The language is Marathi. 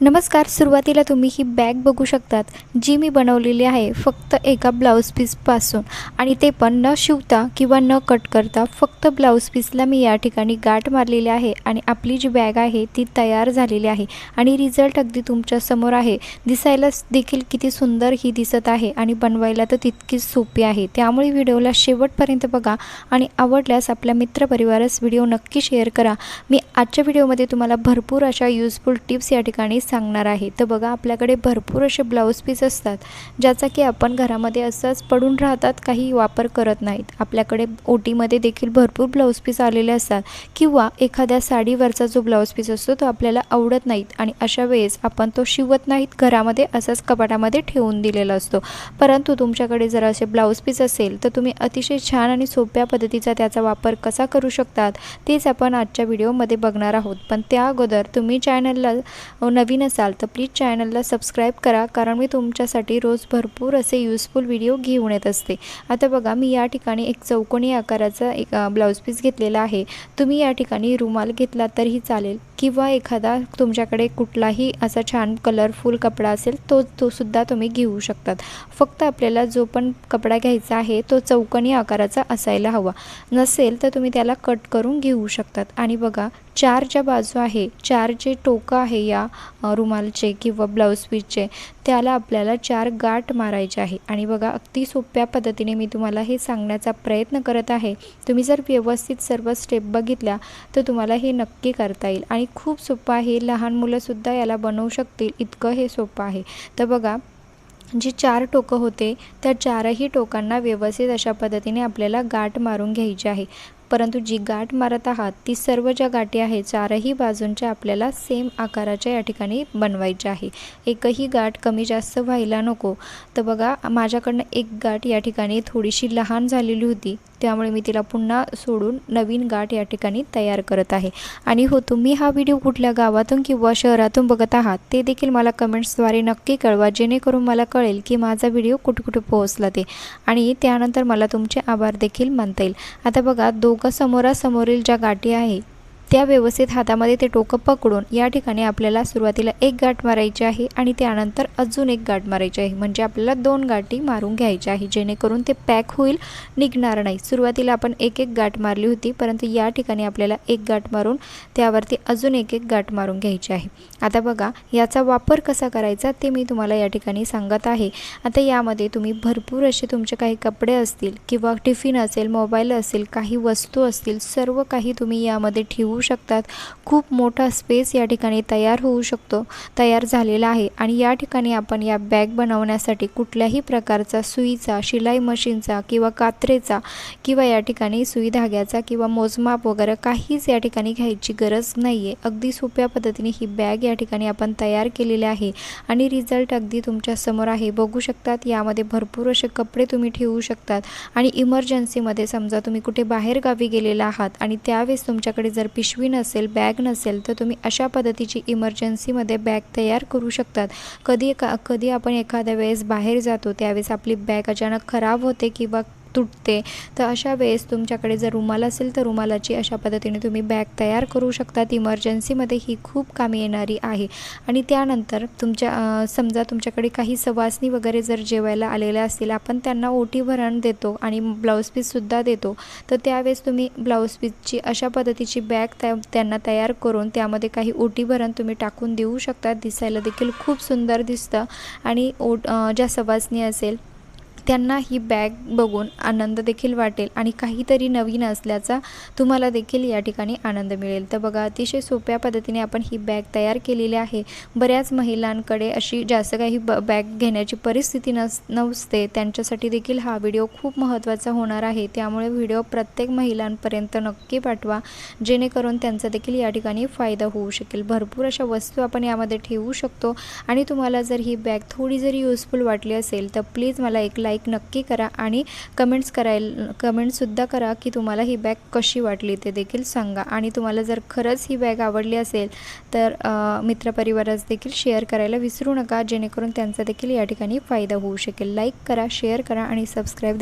नमस्कार सुरुवातीला तुम्ही ही बॅग बघू शकतात जी मी बनवलेली आहे फक्त एका ब्लाऊज पीसपासून. आणि ते पण न शिवता किंवा न कट करता फक्त ब्लाऊज पीसला मी या ठिकाणी गाठ मारलेली आहे आणि आपली जी बॅग आहे ती तयार झालेली आहे. आणि रिझल्ट अगदी तुमच्यासमोर आहे. दिसायला देखील किती सुंदर ही दिसत आहे आणि बनवायला तर तितकीच सोपी आहे. त्यामुळे व्हिडिओला शेवटपर्यंत बघा आणि आवडल्यास आपल्या मित्रपरिवारास व्हिडिओ नक्की शेअर करा. मी आजच्या व्हिडिओमध्ये तुम्हाला भरपूर अशा युजफुल टिप्स या ठिकाणी सांगणार आहे. तर बघा आपल्याकडे भरपूर असे ब्लाऊज पीस असतात ज्याचा की आपण घरामध्ये असंच पडून राहतात काही वापर करत नाहीत. आपल्याकडे ओटीमध्ये देखील भरपूर ब्लाऊज पीस आलेले असतात किंवा एखाद्या साडीवरचा जो ब्लाऊज पीस असतो तो आपल्याला आवडत नाहीत. आणि अशा वेळेस आपण तो शिवत नाहीत घरामध्ये असंच कपाटामध्ये ठेवून दिलेला असतो. परंतु तुमच्याकडे जर असे ब्लाऊज पीस असेल तर तुम्ही अतिशय छान आणि सोप्या पद्धतीचा त्याचा वापर कसा करू शकतात तेच आपण आजच्या व्हिडिओमध्ये बघणार आहोत. पण त्या अगोदर तुम्ही चॅनलला नवीन नवीन असाल तर प्लीज चॅनलला सबस्क्राईब करा कारण मी तुमच्यासाठी रोज भरपूर असे यूजफुल व्हिडिओ घेऊन येत असते. आता बघा मी या ठिकाणी एक चौकोनी आकाराचा एक ब्लाऊज पीस घेतलेला आहे. तुम्ही या ठिकाणी रुमाल घेतला तरीही चालेल किंवा एखादा तुमच्याकडे कुठलाही असा छान कलरफुल कपडा असेल तो तो सुद्धा तुम्ही घेऊ शकतात. फक्त आपल्याला जो पण कपडा घ्यायचा आहे तो चौकोनी आकाराचा असायला हवा. नसेल तर तुम्ही त्याला कट करून घेऊ शकतात. आणि बघा चार ज्या बाजू आहे चार जे टोकं आहे या रुमालचे किंवा ब्लाऊज पीसचे त्याला आपल्याला चार गाठ मारायचे आहे. आणि बघा अगदी सोप्या पद्धतीने मी तुम्हाला हे सांगण्याचा प्रयत्न करत आहे. तुम्ही जर व्यवस्थित सर्व स्टेप बघितल्या तर तुम्हाला हे नक्की करता येईल. आणि खूप सोपं आहे लहान मुलंसुद्धा याला बनवू शकतील. इतकं हे सोपं आहे. तर बघा जी चार टोकं होते त्या चारही टोकांना व्यवस्थित अशा पद्धतीने आपल्याला गाठ मारून घ्यायची आहे. परंतु जी गाठ मारत आहात ती सर्व ज्या गाठी आहे चारही बाजूंच्या आपल्याला सेम आकाराच्या या ठिकाणी बनवायच्या आहे. एकही गाठ कमी जास्त व्हायला नको. तर बघा माझ्याकडनं एक गाठ या ठिकाणी थोडीशी लहान झालेली होती. त्यामुळे मी तिला पुन्हा सोडून नवीन गाठ या ठिकाणी तयार करत आहे. आणि हो तुम्ही हा व्हिडिओ कुठल्या गावातून किंवा शहरातून बघत आहात ते देखील मला कमेंट्सद्वारे नक्की कळवा जेणेकरून मला कळेल की माझा व्हिडिओ कुठे कुठे पोहोचला ते. आणि त्यानंतर मला तुमचे आभार देखील मानता येईल. आता बघा दोघं समोरासमोरील ज्या गाठी आहे त्या व्यवस्थित हातामध्ये ते टोकं पकडून या ठिकाणी आपल्याला सुरुवातीला एक गाठ मारायची आहे आणि त्यानंतर अजून एक गाठ मारायची आहे. म्हणजे आपल्याला दोन गाठी मारून घ्यायची आहे. जेणेकरून ते पॅक होईल निघणार नाही. सुरुवातीला आपण एक एक गाठ मारली होती परंतु या ठिकाणी आपल्याला एक गाठ मारून त्यावरती अजून एक एक गाठ मारून घ्यायची आहे. आता बघा याचा वापर कसा करायचा ते मी तुम्हाला या ठिकाणी सांगत आहे. आता यामध्ये तुम्ही भरपूर असे तुमचे काही कपडे असतील किंवा टिफिन असेल मोबाईल असेल काही वस्तू असतील सर्व काही तुम्ही यामध्ये ठेवू होऊ शकतात. खूप मोठा स्पेस या ठिकाणी तयार होऊ शकतो. तयार झालेला आहे. आणि या ठिकाणी आपण या बॅग बनवण्यासाठी कुठल्याही प्रकारचा सुईचा शिलाई मशीनचा किंवा कात्रेचा किंवा या ठिकाणी सुई धाग्याचा किंवा मोजमाप वगैरे काहीच या ठिकाणी घ्यायची गरज नाही आहे अगदी सोप्या पद्धतीने ही बॅग या ठिकाणी आपण तयार केलेली आहे. आणि रिझल्ट अगदी तुमच्यासमोर आहे. बघू शकतात यामध्ये भरपूर असे कपडे तुम्ही ठेवू शकतात. आणि इमर्जन्सीमध्ये समजा तुम्ही कुठे बाहेर गावी गेलेला आहात आणि त्यावेळेस तुमच्याकडे जर पिश पिशवी नसेल बॅग नसेल तर तुम्ही अशा पद्धतीची इमर्जन्सीमध्ये बॅग तयार करू शकतात. कधी का कधी आपण एखाद्या वेळेस बाहेर जातो त्यावेळेस आपली बॅग अचानक खराब होते किंवा तुटते. तर अशा वेळेस तुमच्याकडे जर रुमाल असेल तर रुमालाची अशा पद्धतीने तुम्ही बॅग तयार करू शकतात इमर्जन्सीमध्ये ही खूप कामी येणारी आहे. आणि त्यानंतर तुमच्या समजा तुमच्याकडे काही सवासनी वगैरे जर जेवायला आलेल्या असतील आपण त्यांना ओटी भरण देतो आणि ब्लाऊज पीससुद्धा देतो. तर त्यावेळेस तुम्ही ब्लाऊज पीसची अशा पद्धतीची बॅग त्या त्यांना तयार करून त्यामध्ये काही ओटी भरण तुम्ही टाकून देऊ शकता. दिसायला देखील खूप सुंदर दिसतं. आणि ओट ज्या सवासनी असेल त्यांना ही बॅग बघून आनंद देखील वाटेल आणि काहीतरी नवीन असल्याचा तुम्हाला देखील या ठिकाणी आनंद मिळेल. तर बघा अतिशय सोप्या पद्धतीने आपण ही बॅग तयार केलेली आहे. बऱ्याच महिलांकडे अशी जास्त काही ब बॅग घेण्याची परिस्थिती नस नसते. त्यांच्यासाठी देखील हा व्हिडिओ खूप महत्त्वाचा होणार आहे. त्यामुळे व्हिडिओ प्रत्येक महिलांपर्यंत नक्की पाठवा जेणेकरून त्यांचा देखील या ठिकाणी फायदा होऊ शकेल. भरपूर अशा वस्तू आपण यामध्ये ठेवू शकतो. आणि तुम्हाला जर ही बॅग थोडी जरी युजफुल वाटली असेल तर प्लीज मला एक लाईक लाईक नक्की करा आणि कमेंट्स करायला कमेंट्ससुद्धा करा की तुम्हाला ही बॅग कशी वाटली ते देखील सांगा. आणि तुम्हाला जर खरंच ही बॅग आवडली असेल तर मित्रपरिवारास देखील शेअर करायला विसरू नका जेणेकरून त्यांचा देखील या ठिकाणी फायदा होऊ शकेल. लाईक करा शेअर करा आणि सबस्क्राईब